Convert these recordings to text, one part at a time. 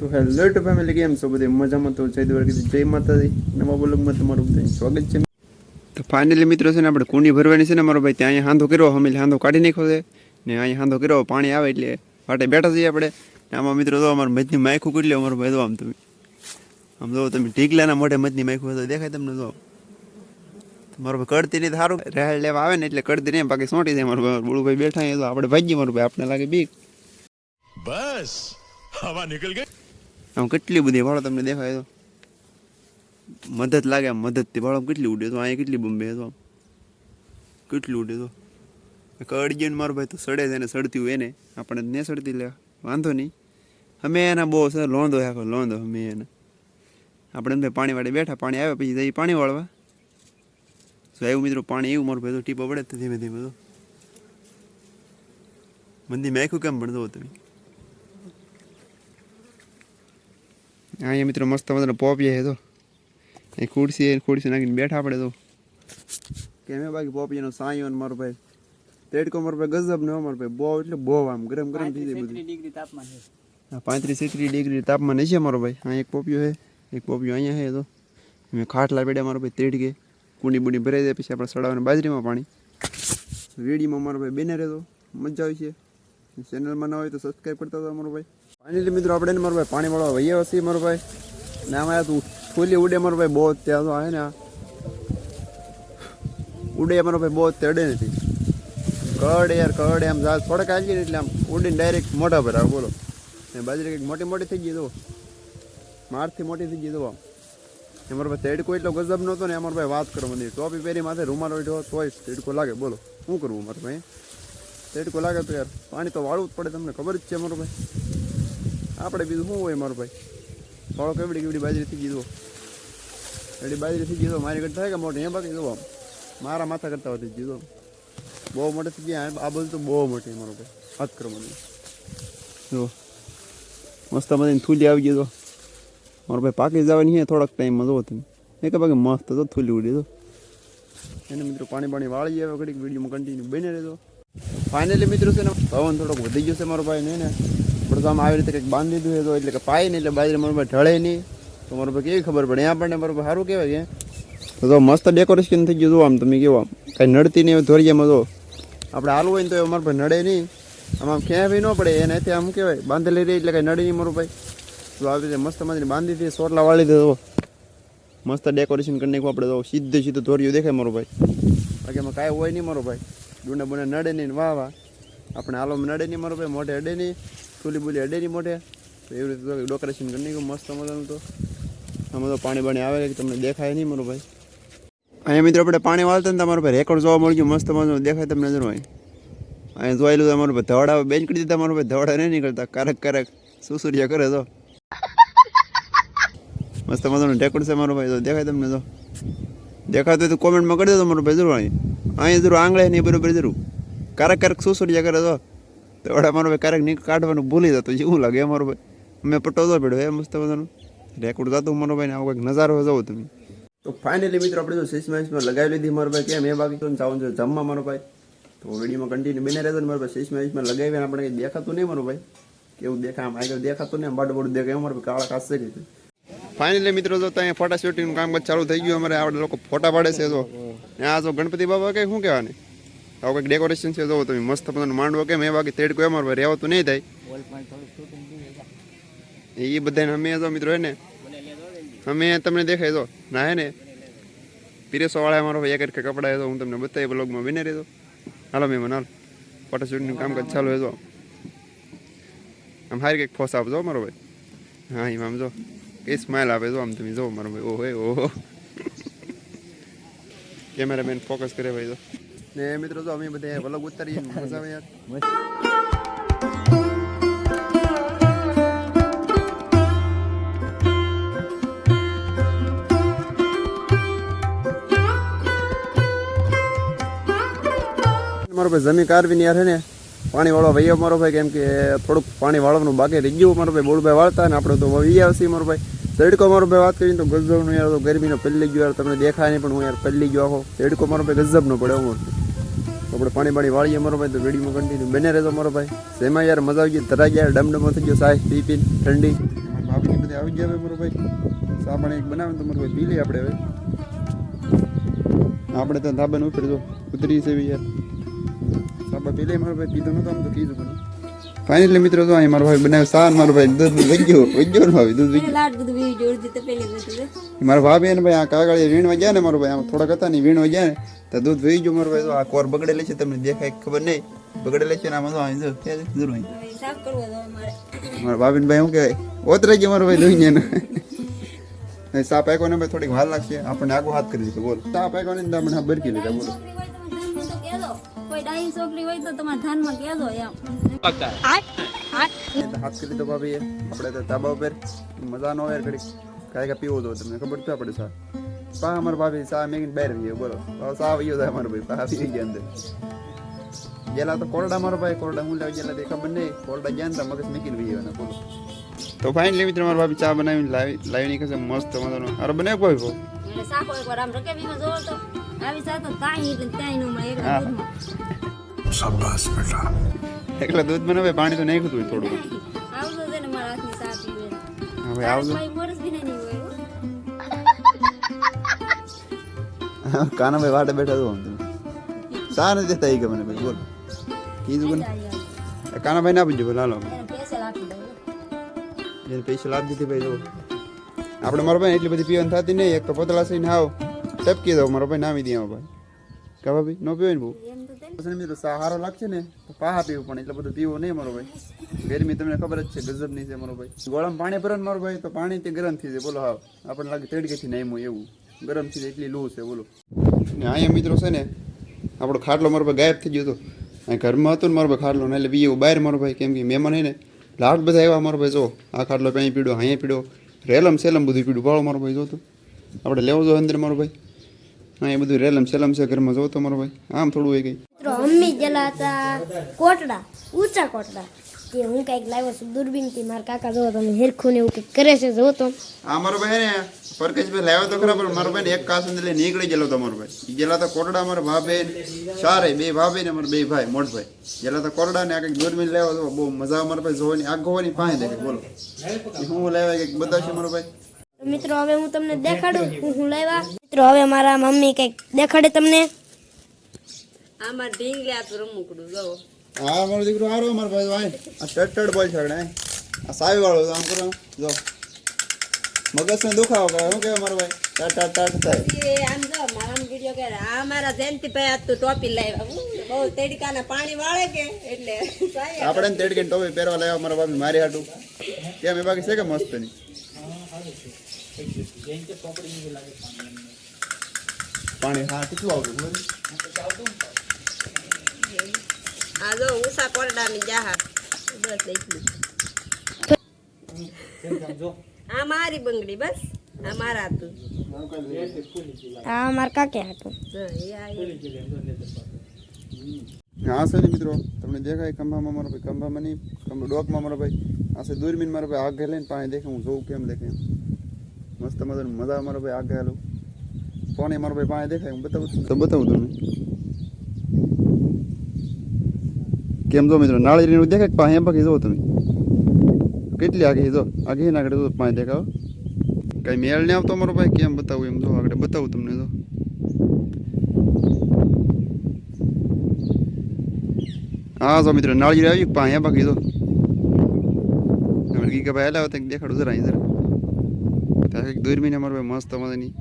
તો hello two family કેમ છો બધે? મજામાં તો જય દ્વારા કીધું જય માતાજી. નવા બોલગમાં તમારું બધાને સ્વાગત છે. તો ફાઇનલી મિત્રો છે ને આપણે કુંડી ભરવાની છે ને મારો ભાઈ ત્યાં અહીંયા હાંધો કર્યો અમે હાંધો કાઢી નાખ્યો છે. ને અહીં હાંધો કર્યો પાણી આવે એટલે વાટે બેઠા છીએ આપણે. આમાં મિત્રો તો અમારા મજની માયખું કરી લો અમારો ભાઈ તો આમ તમે. આમ જો તમે ઢીકલાના મોઢે મજની માયખું તો દેખાય તમને જો. મારો ભાઈ કડતી નહીં સારું. રહેલ લેવા આવે ને એટલે કડતી નહીં બાકી સોંટી જાય મારો ભાઈ. બળુભાઈ બેઠા તો આપણે ભાગીએ મારું ભાઈ આપણે લાગે બીક. બસ હવા નીકળ ગઈ. આમ કેટલી બધી વાળો તમને દેખાય તો? મદદ લાગે આમ મદદથી. વાળો કેટલી ઉડે તો? અહીંયા કેટલી બંબે તો આમ? કેટલી ઉડે તો? કડજીને મારો ભાઈ તો સડે છે ને સડતી હોય એને. આપણે ને સડતી લે. વાંધો નહીં. અમે એના બહુ છે, લોંધો આખો, લોંધો અમે એને. આપણે એમ પાણી વાળી બેઠા, પાણી આવે પછી જઈ પાણી વાળવા. તો આવ્યું મિત્રો પાણી, એવું મારું ભાઈ તો ટીપો પડે ધીમે ધીમે તો. મંદી મેખું કેમ ભણતો તમે? અહીંયા મિત્રો મસ્ત મજાનો પોપિયા છે તો. એ ખુરશી ખુરશી નાખીને બેઠા આપણે તો. કેમ હે બાકી પોપિયાનો સાયો મારો ભાઈ? તેડકો મારો ભાઈ ગજબ ને મારો ભાઈ. બહુ એટલે બહુ આમ ગરમ ગરમ થઈ જાય બધું. ડિગ્રી તાપમાન છે. હા પાંત્રીસ એકત્રીસ ડિગ્રી તાપમાન છે મારો ભાઈ. અહીંયા એક પોપિયો છે. એક પોપિયો અહીંયા છે તો. મેં ખાટલા પેડ્યા મારો ભાઈ તેડકે. કુંડી બુંડી ભરાઈ જાય પછી આપણે સડાવને બાજરીમાં પાણી. વેડીમાં મારો ભાઈ બેને રહેતો. મજા આવી છે. ચેનલમાં ના હોય તો સબસ્ક્રાઈબ કરતા હતા મારો ભાઈ. ફાઇનલી મિત્રો, આપણે મારો ભાઈ પાણી વાળવા વહીએ હશે મારો ભાઈ. ને આમાં તું ફૂલી ઉડે મારો ભાઈ, બહુ ત્યાં તો આવે ને ઉડે મારો ભાઈ, બહુ જ નથી. કડ યાર, કડ એમ જાત પડક આવી ને એટલે આમ ઉડીને ડાયરેક્ટ મોઢા આવે, બોલો. ને બાજરી કંઈક મોટી મોટી થઈ ગઈ તો. મારથી મોટી થઈ ગઈ તો આમ. અમારો મારો ભાઈ તેડકો એટલો ગજબ નહોતો ને અમારો ભાઈ વાત કરો મને ટોપી પહેરી માથે રૂમાલ ઓઢ્યો, તોય તેડકો લાગે, બોલો. શું કરવું મારે ભાઈ? તેડકો લાગે તો યાર, પાણી તો વાળવું જ પડે, તમને ખબર જ છે મારો ભાઈ. આપણે બીજું શું હોય મારો ભાઈ? વાળો કેવડી કેવડી બાજરી થઈ ગઈ એડી બાજરી થઈ ગઈ મારી કરતા થાય કે મોટી? એ બાકી જો આમ. મારા માથા કરતા થઈ ગઈ બહુ મોટે થઈ ગયા આ બધું તો બહુ મોટી મારો ભાઈ. હાથ કરો મને. જો મસ્ત મને થૂલી આવી ગઈ તો મારો ભાઈ પાકી જવાની છે થોડાક ટાઈમમાં જોવો તમે. એક બાકી મસ્ત તો થૂલી ઉડી તો એને મિત્રો પાણી પાણી વાળી આવે ઘડીક વિડીયોમાં કન્ટિન્યુ બની રહેતો ફાઇનલી મિત્રો, છે ને, પવન થોડોક વધી ગયો છે મારો ભાઈ નહીં ને પણ તો આમ આવી રીતે કંઈક બાંધી દીધું હતું તો એટલે કે પાય નહીં, એટલે બાજરી મારો ભાઈ ઢળે નહીં. તો મારો ભાઈ કેવી ખબર પડે? આપણને મારો ભાઈ સારું કહેવાય કે. તો તો મસ્ત ડેકોરેશન થઈ ગયું, જો આમ તમે કેવો આમ. કાંઈ નડતી નહીં ધોરિયામાં તો આપણે હાલવું હોય ને તો એ મારો ભાઈ નડે નહીં. આમ ક્યાંય બી ન પડે, એને આમ કહેવાય બાંધેલી રહી એટલે કાંઈ નડે નહીં મારું ભાઈ. તો આવી રીતે મસ્ત મજાની બાંધી દીધી સોટલા વાળી દીધો મસ્ત ડેકોરેશન કરી નાખ્યું આપણે, તો સીધે સીધું ધોરિયું દેખાય મારો ભાઈ. બાકી એમાં કાંઈ હોય નહીં મારો ભાઈ. ડુંડા બુંડા નડે નહીં વાહ વાહ. આપણે આલોમ નડે નહીં મારો ભાઈ, મોઢે અડે નહીં, ચૂલી બુલી અડે નહીં મોઢે. તો એવી રીતે ડેકોરેશન કરી નહીં મસ્ત મજાનું તો. આમાં તો પાણી બાણી આવે કે તમને દેખાય નહીં મારો ભાઈ. અહીંયા મિત્રો આપણે પાણી વાળતા ને તમારો ભાઈ રેકોર્ડ જોવા મળ્યું, મસ્ત મજાનું દેખાય તમને નજર હોય અહીંયા જોયેલું તમારું ભાઈ, ધવડા બેન કરી દીધા મારો ભાઈ, ધવડા નહીં નીકળતા, કારક કારક સુસુરિયા કરે તો. મસ્ત મજાનું રેકોર્ડ છે મારો ભાઈ, તો દેખાય તમને તો. દેખાતું હોય તો કોમેન્ટમાં કરી દેજો મારો ભાઈ જરૂર અહીં અહીં જરૂર આંગળે નહીં બરોબર જરૂર. ક્યારેક શું શું કરે તો ધવડા મારો ભાઈ ક્યારેક નીકળ કાઢવાનું ભૂલી જતો. જેવું લાગે મારો ભાઈ? અમે પટ્ટો તો પડ્યો એ મસ્ત મજાનું. રેકોર્ડ જતું મારો ભાઈ આવો કંઈક નજારો જવો તમે. તો ફાઇનલી મિત્રો આપણે તો સિક્સ મેચમાં લગાવી લીધી મારો ભાઈ. કેમ એ બાકી? તો જાઉં છું જમવા મારો ભાઈ. તો વિડીયોમાં કન્ટિન્યુ બને રહેતો ને મારો ભાઈ. સિક્સ મેચમાં લગાવીને આપણે કંઈ દેખાતું નહીં મારો ભાઈ. કેવું દેખાય આમ આગળ દેખાતું નહીં બાડું બાડું દેખાય. અમારે કાળા કાસ છે કે ફાઇનલી મિત્રો તો ત્યાં ફોટા શૂટિંગનું કામકાજ ચાલુ થઈ ગયું. અમારે આવડે લોકો ફોટા પાડે છે તો ત્યાં જો ગણપતિ બાબા કંઈ શું કહેવાની? આવું કંઈક ડેકોરેશન છે, જો. તમે મસ્ત પોતાનું માંડવો કેમ? એ બાકી તેડ કોઈ અમારે રહેવાતું નહીં થાય. એ બધાને અમે જો, મિત્રો, હે ને? અમે તમને દેખાય, જો. ના, હે ને? પીરેસોવાળા અમારો એક એક કપડા તો હું તમને બતાવી બ્લોગમાં બને રહેતો હાલો મેં મને હાલ ફોટોશૂટનું કામકાજ ચાલુ હોય જો. આમ હારી કંઈક ફોસ આપજો મારો ભાઈ. હા, એમ, આમ, જો. એ સ્માઇલ આપે જો આમ તમે જો મારો ભાઈ ઓહો ઓહો કેમેરામેન ફોકસ કરે ભાઈ તો ને મિત્રો તો અમે બધા વલગ ઉતારીએ મજા આવે યાર મારો ભાઈ જમી કારવીને યાર ને, પાણી વાળો વૈયો મારો ભાઈ, કેમ કે થોડુંક પાણી વાળવાનું બાકી રહી ગયું મારો ભાઈ બોલભાઈ વાળતા ને આપણે તો વહી આવશે, મારો ભાઈ. તડકો મારો ભાઈ વાત કરીને તો ગજબનો યાર, તો ગરમીનો પલ્લી ગયો યાર, તમને દેખાય નહીં પણ હું યાર પલ્લી ગયો આખો. તડકો મારો ભાઈ ગજબનો પડે હું. આપણે પાણી પાણી વાળીએ મારો ભાઈ, તો વેડીમાં કન્ટિન્યુ બને રહેતો મારો ભાઈ. સેમાં યાર મજા આવી ગઈ તરા ગયા, ડમડમો થઈ ગયો, સાહેબ, પી પી ઠંડી. ભાભી બધી આવી ગયા મારો ભાઈ. ચા પાણી એક બનાવે તો મારો ભાઈ પી લઈએ આપણે હવે. આપણે તો ધાબાને ઉપર જો ઉતરી છે યાર. સાબા પી લઈએ મારો ભાઈ, પીધો નતો આમ તો કીધું પણ. ફાઇનલી મિત્રો તો અહીં મારો ભાઈ બનાવ્યો સાર મારો ભાઈ દૂધ વગ્યો વગ્યો ને ભાઈ દૂધ વગ્યું. લાડ બધું વી જોડી દીધું પેલી બધું મારા ભાભી એને ભાઈ આ કાગળિયા વીણવા ગયા ને મારો ભાઈ આમ થોડાક હતા ને વીણવા ગયા ને તો દૂધ વહી ગયું મારો ભાઈ. તો આ કોર બગડેલી છે તમને દેખાય ખબર નહીં. બગડેલી છે ને આમાં તો અહીં જો છે? અહીં મારા. ભાભીને ભાઈ શું કહેવાય? ઓતરાઈ ગયો મારો ભાઈ ધોઈને ને સાપ આંકો ને ભાઈ થોડીક વાર લાગશે. આપણને આગો હાથ કરી દીધો બોલ. સાપ આંકો ને આપણે બરકી લીધા બોલો. હોય તો તો કોઈ ડાઈ છોકરી હોય તો તમારા એમ. હાથ કરી લીધો ભાભી આપણે તો તાબા ઉપર મજા ન આવે કાંઈ કાંઈ પીવો તો તમને ખબર તો આપણે સા? પા અમારા ભાભી સા મેગીને બહાર ગયો બોલો. સા આવ્યો થાય અમારો ભાઈ પા આવી ગયા અંદર. તો કોરડા મારો ભાઈ કોરડા હું લાવી ગયેલા તે ખબર નહીં કોરડા ગયા ને તો મગજ મૂકી લઈ ગયો બોલો. તો ફાઇનલી મિત્રો મારા ભાભી ચા બનાવીને લાવી લાવી નીકળશે મસ્ત મજાનો. અરે બને ભાઈ ભાઈ એટલે એકવાર આમ રકેબીમાં જોવો તો. આવી એટલે ન મળે એકલા. દૂધમાં. એકલા દૂધ બનાવે પાણી તો નાખ્યું હતું થોડું આવજો છે ને મારા હાથની ચા પીવે. હવે આવજો. ભાઈ મોરસ બી નહીં હોય હો. કાનાભાઈ વાટે બેઠા તો. તમે સા નથી દેતા એ કે મને ભાઈ બોલો. કીધું કોને જાય યાર. એ ના પૂછ્યું બોલો હાલો એને પૈસા લાભ દીધી ભાઈ આપણે મારો ભાઈ એટલી બધી પીવાની થતી નહીં એક તો પોતળા સઈને હાવ ટપકી દો મારો ભાઈ નામી દે ભાઈ કા ભાભી નો પીવો ને બહુ એમ તો સહારો પછી મિત્રો સારો લાગશે ને તો પાહા પીવું પણ એટલે બધું પીવું નહીં મારો ભાઈ ગરમી તમને ખબર જ છે ગજબની છે મારો ભાઈ ગોળામાં પાણી ભરે મારો ભાઈ તો પાણી તે ગરમ થઈ જાય બોલો હા આપણને લાગે તડકેથી નામ્યું એવું ગરમ થઈ જાય એટલી લૂ છે બોલો ને અહીંયા મિત્રો છે ને આપણો ખાટલો મારો ભાઈ ગાયબ થઈ ગયો હતો. અહીં ઘરમાં હતો ને મારો ભાઈ ખાટલો ને એટલે બીજો બહાર મારો ભાઈ કેમ કે મહેમાન હે ને લાડ બધા આવ્યા મારો ભાઈ જો આ ખાટલો અહીં પીડ્યો અહીંયા પીડ્યો રેલમ સેલમ બધું પીડ્યું ભાળો મારો ભાઈ જોતો આપણે લેવો જો અંદર મારો ભાઈ. અહીંયા બધું રેલમ સેલમ છે ઘરમાં. જોતો તમારો ભાઈ. આમ થોડું હોય ગઈ મમ્મી ગયેલા હતા કોટડા ઊંચા કોટડા. તે હું કંઈક લાવ્યો છું દૂરબીનથી. મારા કાકા જોવો તમે હેરખું ને એવું કંઈક કરે છે જોવો તો. આ મારો ભાઈ ને પરકેશભાઈ લાવ્યો તો ખરા પણ મારો ભાઈ ને એક કાસ અંદર નીકળી ગયેલો તમારો ભાઈ. ગયેલા તો કોટડા મારા ભાભે ચારે બે ભાભી ને મારા બે ભાઈ મોટ ભાઈ. ગયેલા તો કોટડા ને આ કંઈક દૂરબીન લાવ્યો તો બહુ મજા મારા ભાઈ જોવાની આગ ગોવાની પાસે દેખે બોલો. હું લાવ્યા કંઈક છે મારો ભાઈ? મિત્રો હવે હું તમને દેખાડું. હું હું લાવ્યા. મિત્રો હવે મારા મમ્મી કંઈક દેખાડે તમને. આમાં ઢીંગલ્યા તો રમકડું જો. હા મારો દીકરો હારો મારો ભાઈ ભાઈ આ ટટ ટટ બોલ છે આ સાવી વાળો આમ કરો જો. મગજ ને દુખાવો કરે શું કહેવાય મારો ભાઈ? ટટ ટટ ટટ થાય એ આમ જો મારા વીડિયો કે આ મારા જયંતિભાઈ આજ તો ટોપી લાવ્યા. હું બહુ તડકાના પાણી વાળે કે એટલે સાયા. આપણે ને તેડકે ટોપી પહેરવા લાવ્યા મારા બાપી મારી હાટું. કેમ એ બાકી છે કે મસ્તની પાણી હા કેટલું આવતું ખબર છે? આ જો ઉષા કોરડાની જાહા બસ એટલું આ મારી બંગડી બસ આ મારા હતું આ મારા કાકે હાટું જો, એ આ એ. હા છે ને મિત્રો તમને દેખાય ખંભામાં મારો ભાઈ ખંભામાં નહીં ખંભા ડોકમાં મારો ભાઈ આ છે દૂરબીન મારો ભાઈ આગે લઈને પાણી દેખે હું જોઉં કેમ દેખે એમ મસ્ત મજાનું, મજા મારો ભાઈ આગ ગયેલું ફોન એ મારો ભાઈ પાસે દેખાય, હું બતાવું તો બતાવું તમને કેમ જો મિત્રો નાળીનું દેખાય પાસે બાકી જો તમે. કેટલી આગે જો. આગે ના આગળ પાસે દેખાવ કઈ મેળ નહીં આવતો મારો ભાઈ, કેમ બતાવું એમ, જો, આગળ બતાવું તમને, જો. હા, જો મિત્રો નાળી આવી પાણી બાકી, જો. આપણે કે ભાઈ હેલા દેખાડું જરા અહીં જરા. કંઈક દૂરમીને મારો ભાઈ મસ્ત મજાની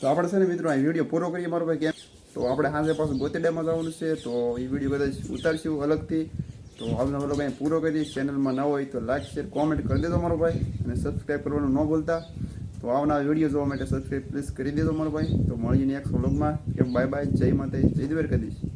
તો આપણે છે ને મિત્રો, આ વીડિયો પૂરો કરીએ મારો ભાઈ કેમ? તો આપણે સાંજે પાછું ગોતેડામાં જવાનું છે, તો એ વીડિયો કદાચ ઉતારશું અલગથી. તો આજનો મારો ભાઈ પૂરો કરી ચેનલમાં ન હોય તો લાઈક, શેર, કોમેન્ટ કરી દેજો મારો ભાઈ અને સબસ્ક્રાઈબ કરવાનું ન ભૂલતા. તો આવનાર વીડિયો જોવા માટે સબસ્ક્રાઈબ પ્લીઝ કરી દેજો મારો ભાઈ. તો મળીને નેક્સ્ટ વ્લોગમાં. કે બાય બાય. જય માતા જય દ્વારકાધીશ.